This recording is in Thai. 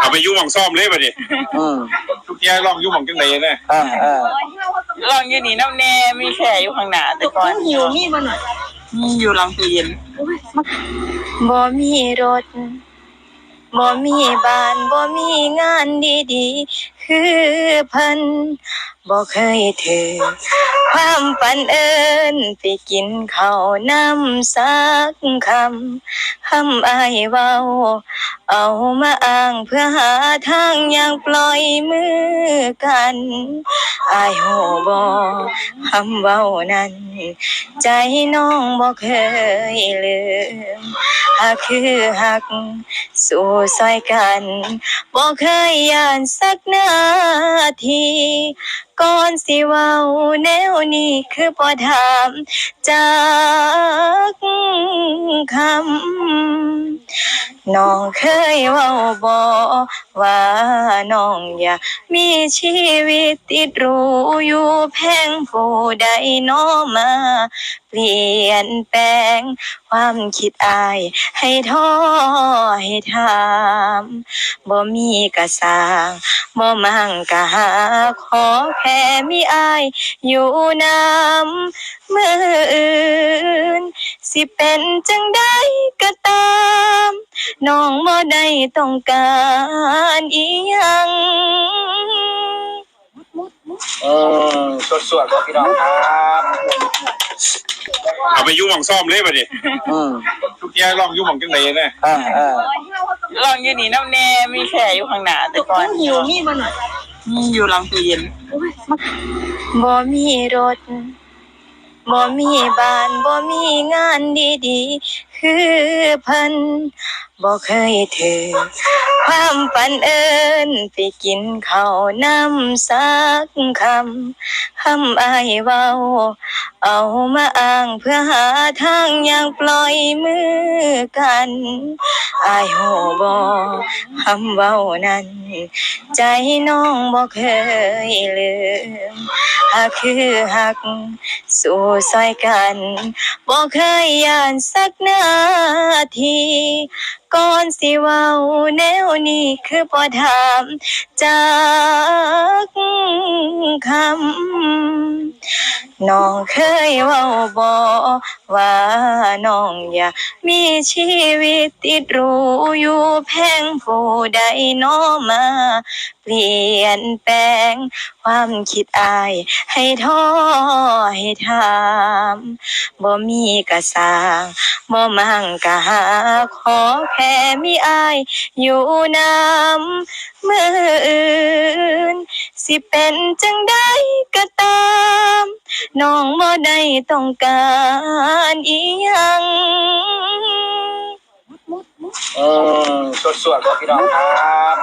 เอาไปยุ่งหม่องซ่อมเลยบัดนี้อืมทุกแย่ลองยุ่งหม่องจังไดแน่อ่าอ่าลองอยู่นี่น้ำแน่มีแค่อยู่ข้างหน้าแต่ก่อนหิวมีบ่หน่อยมีอยู่หลังตู้เย็นบ่มีรถ บ่มีบ้าน บ่มีงานดีๆ คือเพิ่นบ่เคยถือ ความฝันเอิญไปกินข้าวน้ำสักคำคำอายเว้า เอามาอ้างเพื่อหาทางย่างปล่อยมือกันอายโหบ่คำเว้านั้น ใจน้องบ่เคยลืมหากคือหัก สู่ซอยกันบ่เคยยานสักนาทีก่อนสิเว้าแนวนี้คือบ่ถามจากคำน้องเคยเว้าบ่ ว่าน้องอยากมีชีวิตติดรูอยู่แพงผู้ใดโนมา เปลี่ยนแปลง ความคิดอาย ให้ท้อให้ถามบ่มีกระสางบ่มั่งกะหา ขอแค่มีอาย อยู่นำมืออื่น สิเป็นจังใดก็ตามน้องบ่ได้ต้องการอีหยังอืมสวดสวดบอกพี่น้องครับเอาไปยุ่งหม่องซ่อมเลยบัดนี้อืมทุกแย่ลองยุ่งหม่องจังไดแน่อ่าอ่าลองอยู่นี่น้ำแน่มีแค่อยู่ข้างหน้าแต่ก่อนหิวมีบ่หน่อยมีอยู่หลังตู้เย็นบ่มีรถ บ่มีบ้านบ่มีงานดีๆ คือเพิ่นบ่เคยถือ ความฝันเอิญไปกินข้าวน้ำสักคำคำอายเว้า เอามาอ้างเพื่อหาทางอย่างปล่อยมือกันอายโหบ่คำเว้านั้น ใจน้องบ่เคยลืมากคือหัก สู่ซอยกันบอกเคยย่านสักนาที ก่อนสิเว้าแนวนี้คือบ่ถามจากคำน้องเคยเว้าบ่ ว่าน้องอยามีชีวิตติดรูอยู่แพงผู้ใดโนมา เปลี่ยนแปลง ความคิดอาย ให้ท้อให้ถามบ่มีกระสร้างบ่มั่งกะหา ขอแค่มีอาย อยู่น้ำมืออื่น สิเป็นจังใดก็ตามน้องบ่ได้ต้องการอีหยังอืมสวดสวดบพี่น้องครับ